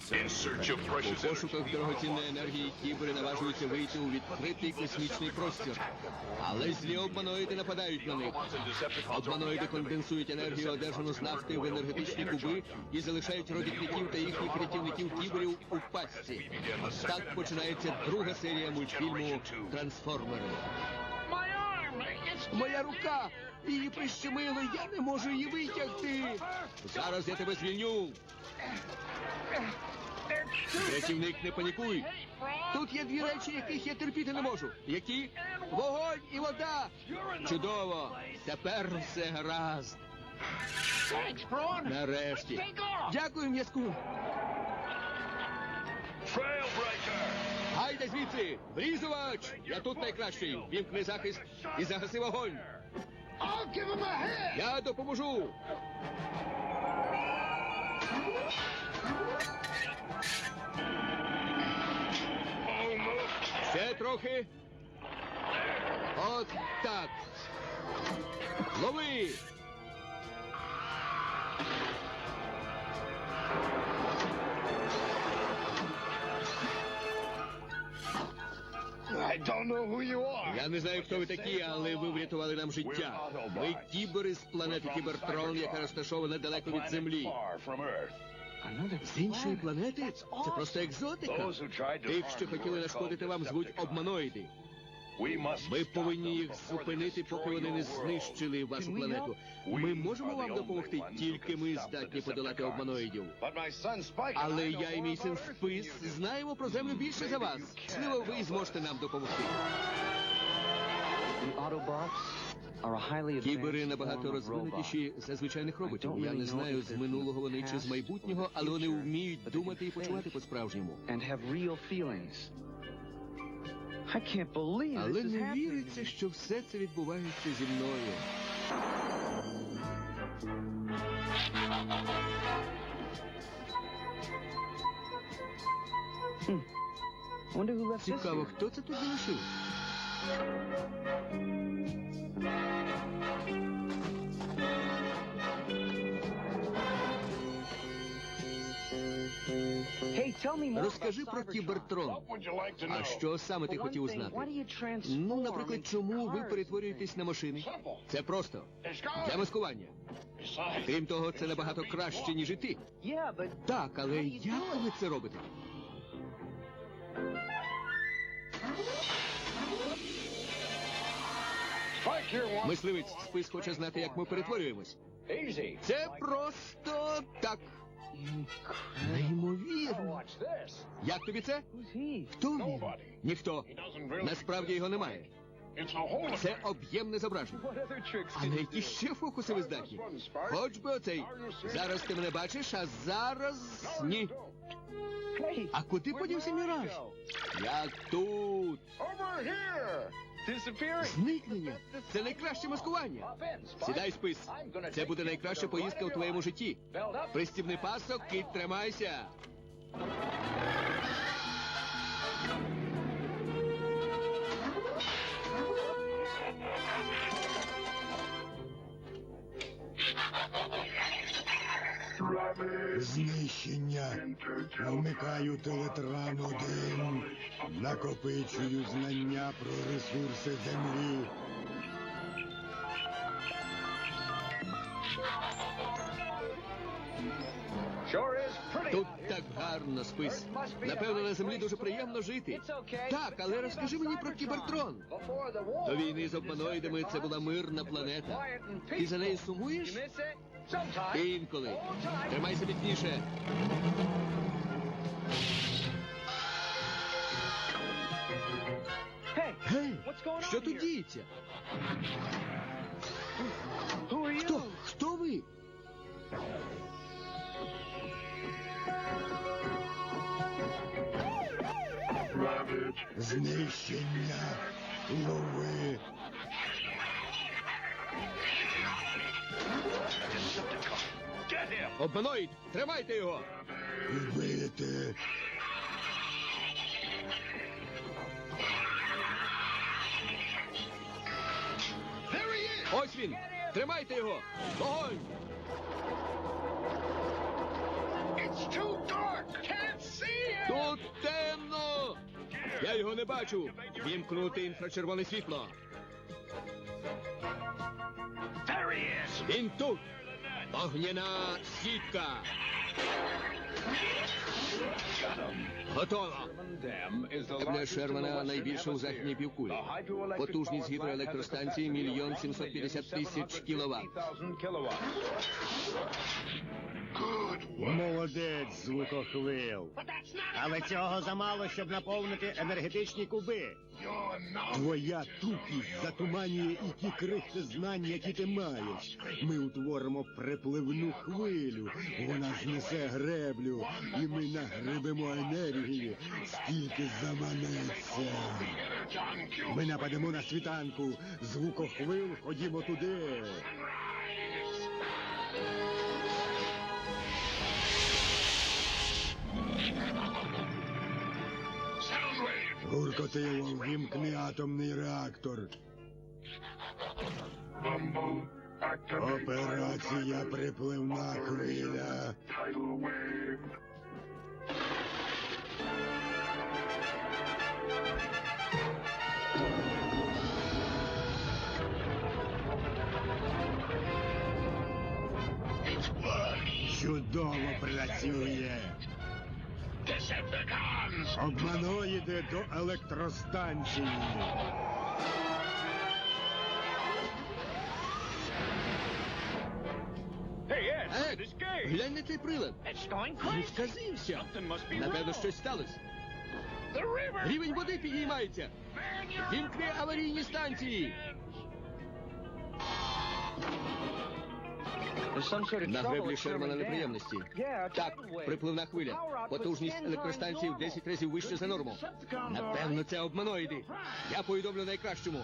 In У пошуках дорогоцінної енергії кібери наважуються вийти у відкритий космічний простір. Але злі обманоїди нападають на них. Обманоїди конденсують енергію, одержану з нафти в енергетичні куби і залишають робітників та їхніх рятівників кіберів у пастці. Так починається друга серія мультфільму Трансформери. Моя рука! Її прищемили, я не можу її витягти. Зараз я тебе звільню. Рятівник, не панікуй. Тут є дві речі, яких я терпіти не можу. Які? Вогонь і вода. Чудово. Тепер все гаразд. Нарешті. Дякую, м'язку. Гайда звідси! Врізувач! Я тут найкращий. Вімкни захист і загаси вогонь. Я допоможу. Ще трохи. От так. Лови! Я не знаю, хто ви такі, але ви врятували нам життя. Ми кібери з планети Кібертрон, яка розташована далеко від землі. З іншої планети? Це просто екзотика. Тих, що хотіли нашкодити вам, звуть обманоїди. Ми повинні їх зупинити, поки вони не знищили вашу планету. Ми можемо вам допомогти, тільки ми здатні подолати обманоїдів. Але я і мій син Спис знаємо про землю більше за вас. Можливо, ви зможете нам допомогти. Кібери набагато розвинутіші за звичайних роботів. Я не знаю з минулого вони чи з майбутнього, але вони вміють думати і почувати по-справжньому. Але не віриться, що все це відбувається зі мною. Цікаво, хто це тут залишив? Hey, tell me more Розкажи про кібертрон. What would you like to А що саме ти хотів thing, знати? why do you transform Ну, наприклад, чому ви перетворюєтесь на машини? Це просто для маскування. Крім того, це набагато краще, ніж і ти. Так, але як ви це робите? Мисливець спис хоче знати, як ми перетворюємось. Це просто так. Неймовірно. Як тобі це? Хто він? Ніхто. Насправді його немає. Це об'ємне зображення. А на які ще фокуси ви здатні? Хоч би оцей. Зараз ти мене бачиш, а зараз ні. А куди подівся міраж? Я тут. Зникнення. Це найкраще маскування. Сідай спис. Це буде найкраща поїздка у твоєму житті. Пристібний пасок і тримайся. Знищення. Вмикаю телетран один. Накопичую знання про ресурси землі. Sure is pretty. Тут так гарно спис. Напевно, на землі дуже приємно жити. Так, але розкажи мені про кібертрон. Before the war. До війни з обманоїдами це була мирна планета. Ти за нею сумуєш? Sometimes. Інколи. Тримайся міцніше. Гей, що тут діється? Who are you? Хто? Хто ви? Знищення. Лови. Обманоїд, тримайте його! Убити. Ось він! Тримайте його! Вогонь! It's too dark. Can't see it. Тут темно! Я його не бачу! Вімкнути інфрачервоне світло! There he is! Він тут! Ohněná štítka. Готово! Для Шермана найбільша у західній півкулі. Потужність гідроелектростанції мільйон сімсот п'ятдесят тисяч кіловат. Молодець, звукохвил. Але цього замало, щоб наповнити енергетичні куби. Твоя тупість затуманює і ті крихти знань, які ти маєш. Ми утворимо припливну хвилю. Вона знесе греблю, і ми нагребемо енергії, скільки заманеться. Ми нападемо на світанку. Звукохвил, ходімо туди. Гуркотило, вімкни атомний реактор. Операція припливна хвиля. Чудово працює. Обманоїди до електростанції. Глянь на цей прилад. Він сказився. Напевно, щось сталося. Рівень води підіймається. Вімкни аварійні станції. На греблі Шермана неприємності. Так, припливна хвиля. Потужність електростанції в 10 разів вище за норму. Напевно, це обманоїди. Я повідомлю найкращому.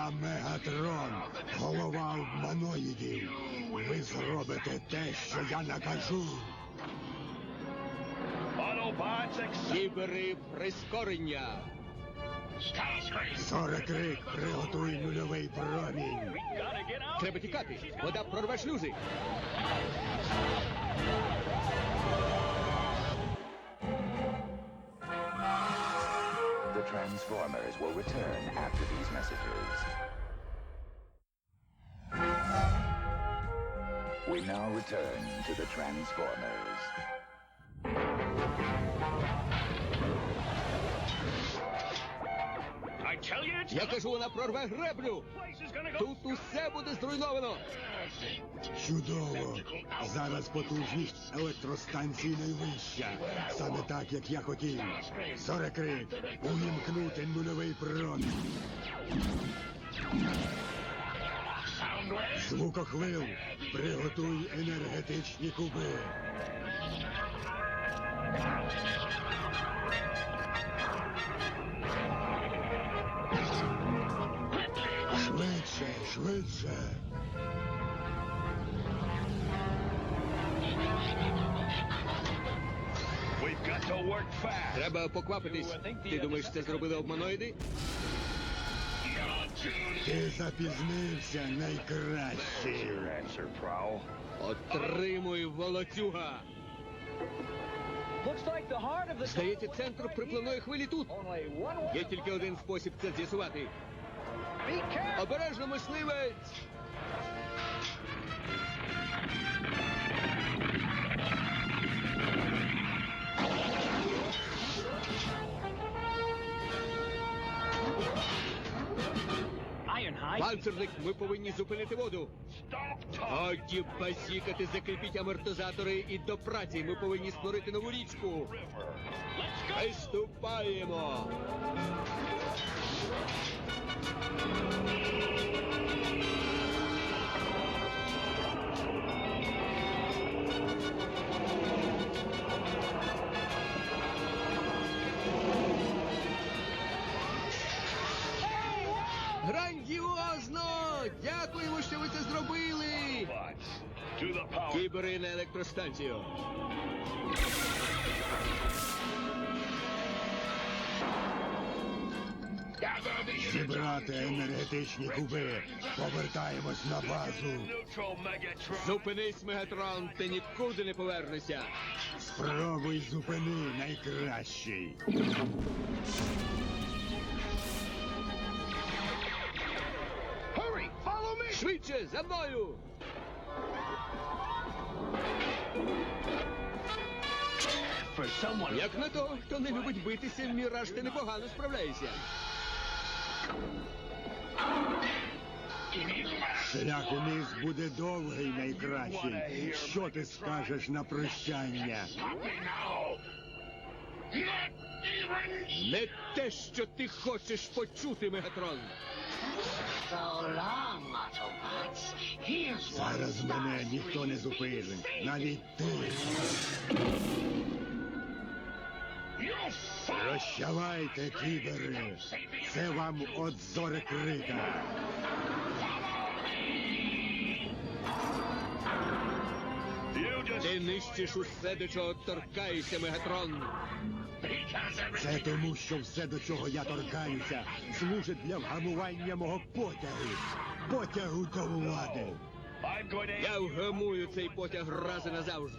Я Мегатрон, голова обманоїдів. Ви зробите те, що я накажу. Кібери прискорення. Starscream! Сорокрик, приготуй нульовий промінь. Треба тікати. Вода прорве шлюзи. Transformers will return after these messages. We now return to the Transformers. Я кажу, вона прорве греблю. Тут усе буде зруйновано. Чудово. Зараз потужність електростанції найвища. Саме так, як я хотів. Сорокрик, увімкнути нульовий промінь. Звукохвил, приготуй енергетичні куби. Швидше, швидше. We've got to work fast. Треба поквапитись. Ти думаєш, це зробили обманоїди? Ти запізнився, найкращий. Answer, Отримуй, волоцюга. Здається, центр припливної хвилі тут. Є тільки один спосіб це з'ясувати. Обережно мисливець! Панцерник, ми повинні зупинити воду. Годі базікати, закріпіть амортизатори і до праці. Ми повинні створити нову річку. Виступаємо! Грандіозно! Дякуємо, що ви це зробили! Кібери на електростанцію! Зібрати енергетичні куби. Повертаємось на базу. Зупинись, Мегатрон, ти нікуди не повернешся. Спробуй зупини найкращий. Швидше, за мною! Як на того, хто не любить битися, Міраж, ти непогано справляєшся. Шлях униз буде довгий найкращий. Що ти скажеш на прощання? Не те, що ти хочеш почути, Мегатрон. Зараз мене ніхто не зупинить. Навіть ти. Прощавайте, кібери. Це вам от зорекрита. You just Ти нищиш усе, до чого торкаєшся, Мегатрон. Це тому, що все, до чого я торкаюся, служить для вгамування мого потягу. Потягу до влади. Я вгамую цей потяг раз і назавжди.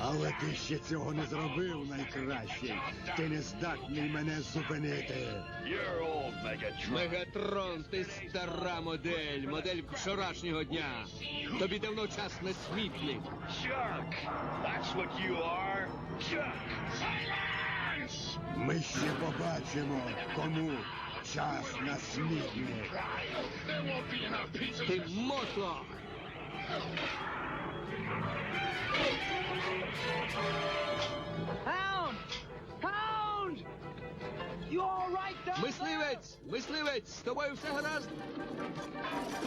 Але ти ще цього не зробив найкращий. Ти не здатний мене зупинити. Мегатрон, ти стара модель, модель вчорашнього дня. Тобі давно час на смітник. Chuck. That's what you are. Chuck. silence! Ми ще побачимо, кому час на pizza. Ти мотлох! Hound! Hound! You all right down Мисливець! Мисливець! З тобою все гаразд? there?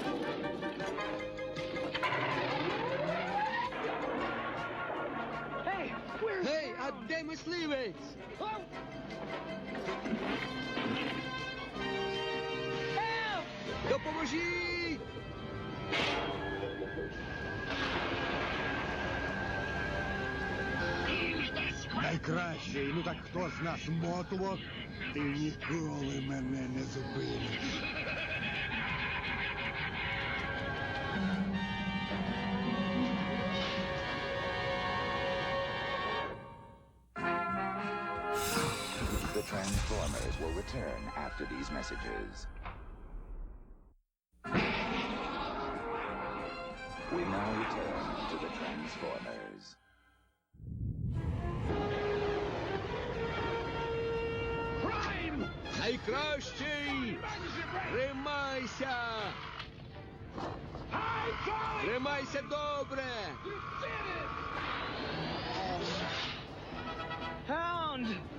Hey, where's... Гей, а де мисливець? Oh! Help! Допоможіть! Найкращий, ну так хто з нас мотлок? Ти ніколи мене не зупиниш. The Transformers will return after these messages. We now return to the Transformers. Найкращий! Тримайся! Тримайся добре!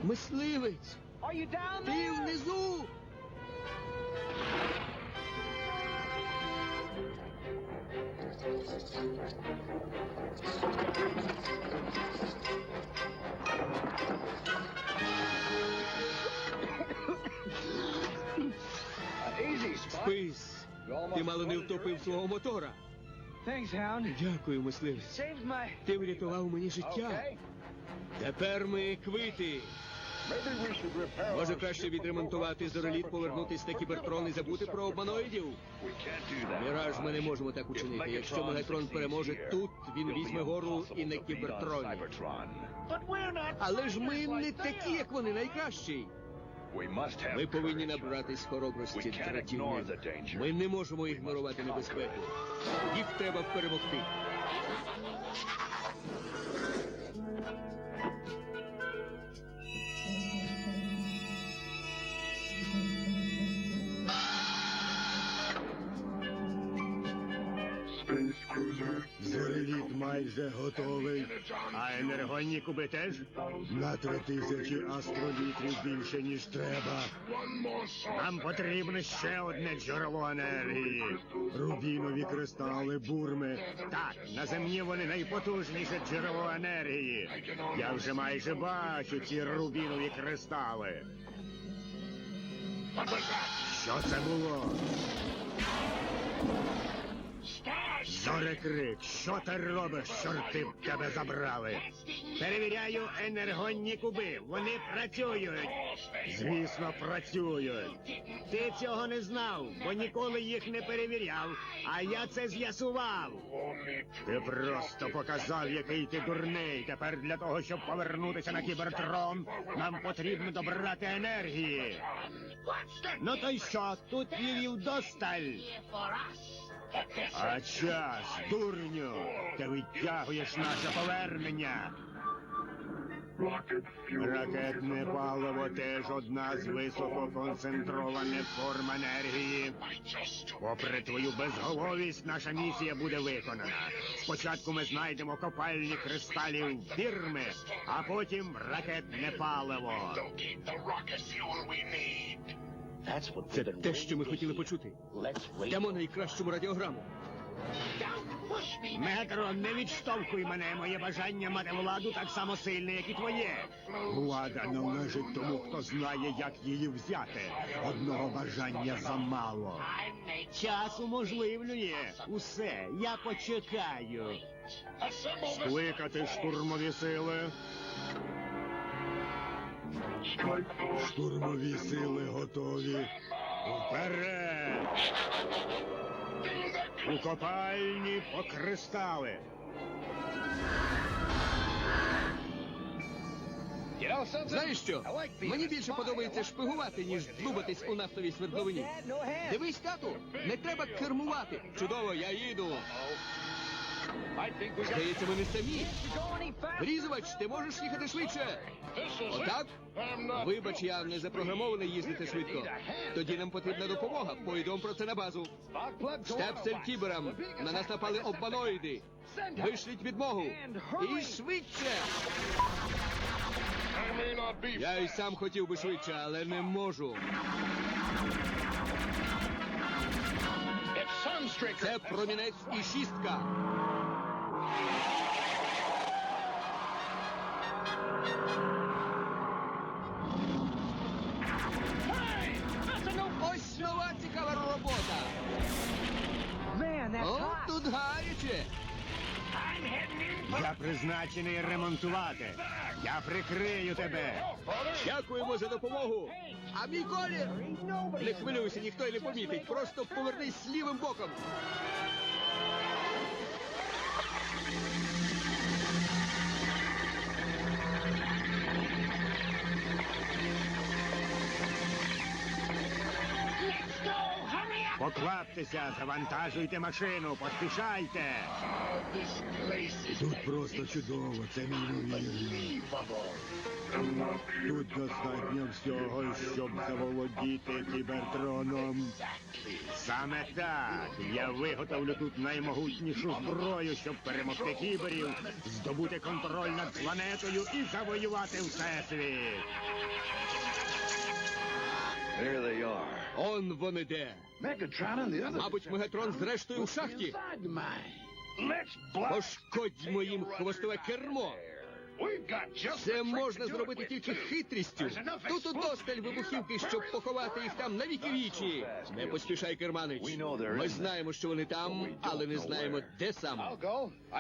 Мисливець! Ти внизу! Ти мало не втопив свого мотора. Дякую, мисливець. Saved. Ти врятував мені життя. Тепер ми квити. Maybe we should repair Може краще відремонтувати зореліт, повернутись на кібертрон і забути про обманоїдів? We can't do that. Міраж, ми не можемо так учинити. Якщо Мегатрон переможе тут, він візьме гору і на кібертроні. But we're not Але ж ми не такі, як вони, найкращі. Ми повинні набратись хоробрості дратівним. Ми не можемо ігнорувати небезпеку. Їх треба перемогти. Зореліт майже готовий. А енергонні куби теж? На три тисячі астролітрів більше, ніж треба. Нам потрібно ще одне джерело енергії. Рубінові кристали, бурми. Так, на землі вони найпотужніше джерело енергії. Я вже майже бачу ці рубінові кристали. Що це було? Зорекрик, що ти робиш, чорти в тебе забрали? Перевіряю енергонні куби. Вони працюють. Звісно, працюють. Ти цього не знав, бо ніколи їх не перевіряв, а я це з'ясував. Ти просто показав, який ти дурний. Тепер для того, щоб повернутися на кібертрон, нам потрібно добрати енергії. Ну то й що, тут її вдосталь. А час, дурню, ти витягуєш наше повернення. Ракетне паливо теж одна з висококонцентрованих форм енергії. Попри твою безголовість, наша місія буде виконана. Спочатку ми знайдемо копальні кристалів фірми, а потім ракетне паливо. Це те, що ми хотіли почути. Йдемо найкращому радіограму. Метро, не відштовхуй мене. Моє бажання мати владу так само сильне, як і твоє. Влада належить тому, хто знає, як її взяти. Одного бажання замало. Час уможливлює. Усе, я почекаю. Скликати штурмові сили. Штурмові сили готові. Вперед! У копальні по кристали. Знаєш що? Мені більше подобається шпигувати, ніж длубатись у нафтовій свердловині. Дивись, тату, не треба кермувати. Чудово, я їду. Здається, ми не самі. Різувач, ти можеш їхати швидше. Отак? Вибач, я не запрограмований їздити швидко. Тоді нам потрібна допомога. Повідом про це на базу. Штепсель кіберам. На нас напали обманоїди. Вишліть відмогу. І швидше. Я й сам хотів би швидше, але не можу. Це промінець і шістка. Ось нова цікава робота. О, тут гаряче. Я призначений ремонтувати. Я прикрию тебе. Дякуємо за допомогу. А мій колір? Не хвилюйся, ніхто й не помітить. Просто повернись лівим боком. Покваптеся, завантажуйте машину, поспішайте. Тут просто чудово, це неймовірно. Тут достатньо всього, щоб заволодіти кібертроном. Саме так. Я виготовлю тут наймогутнішу зброю, щоб перемогти кіберів, здобути контроль над планетою і завоювати всесвіт. There they are. Он вони де. Megatron and the other Мабуть, Мегатрон зрештою у шахті. inside the mine. Let's. Пошкодьмо їм хвостове кермо. Це можна зробити тільки хитрістю. Тут удосталь вибухівки, щоб поховати їх там на віки вічні. Не поспішай, Керманич. Ми знаємо, що вони там, але не знаємо, де саме.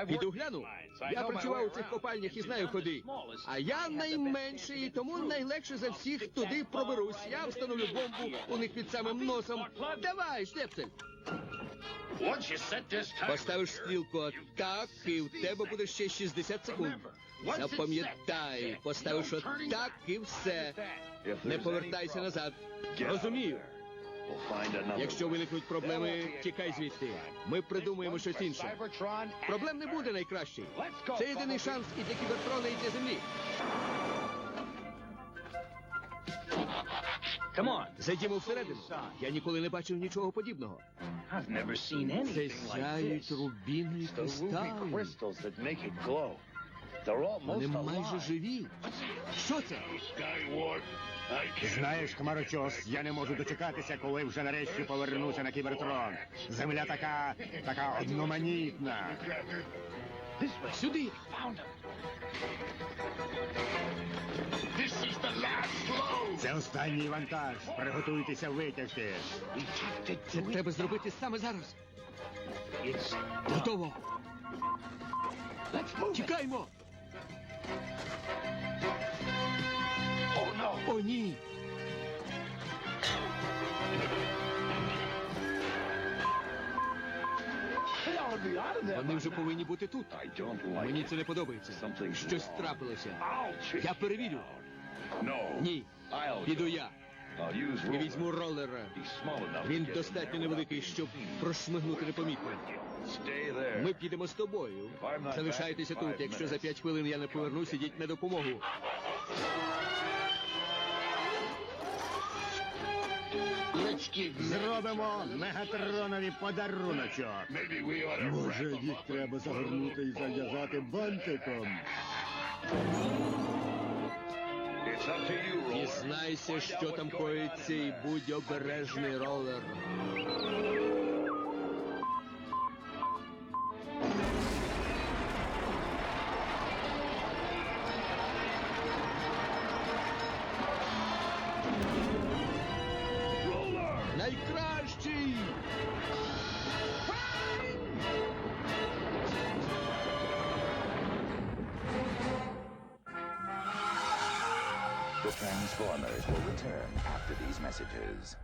Піду гляну. Я працював у цих копальнях і знаю ходи. А я найменший, і тому найлегше за всіх туди проберусь. Я встановлю бомбу у них під самим носом. Давай, штепсель. Поставиш стрілку так, і в тебе буде ще 60 секунд. Запам'ятай, поставиш отак і все. Не повертайся назад. Розумію. Якщо виникнуть проблеми, тікай звідти. Ми придумаємо щось інше. Проблем не буде найкращий. Це єдиний шанс і для кібертрона, і для землі. Зайдімо всередину. Я ніколи не бачив нічого подібного. Це сяють The ruby кристали. Вони майже живі. Що це? Skyward. I can't. Знаєш, хмарочос, я не можу дочекатися, коли вже нарешті повернуся на кібертрон. Земля така, така одноманітна. Сюди. This is the last blow. Це останній вантаж. Приготуйтеся витягти. Це треба зробити саме зараз. Готово! Тікаймо! О, ні! Вони вже повинні бути тут. Мені це не подобається. Щось трапилося. Я перевірю. Ні, піду я. І візьму ролера. Він достатньо невеликий, щоб прошмигнути непомітно. Ми підемо з тобою. Залишайтеся тут. Якщо за п'ять хвилин я не повернусь, ідіть на допомогу. Зробимо мегатронові подаруночок. Може, їх треба загорнути і зав'язати бантиком. Дізнайся, що там коїться, і будь обережний ролер. Transformers will return after these messages.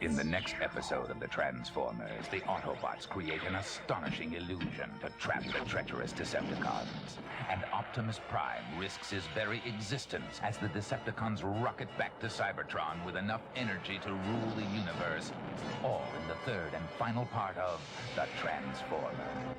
In the next episode of the Transformers, the Autobots create an astonishing illusion to trap the treacherous Decepticons. And Optimus Prime risks his very existence as the Decepticons rocket back to Cybertron with enough energy to rule the universe. All in the third and final part of The Transformers.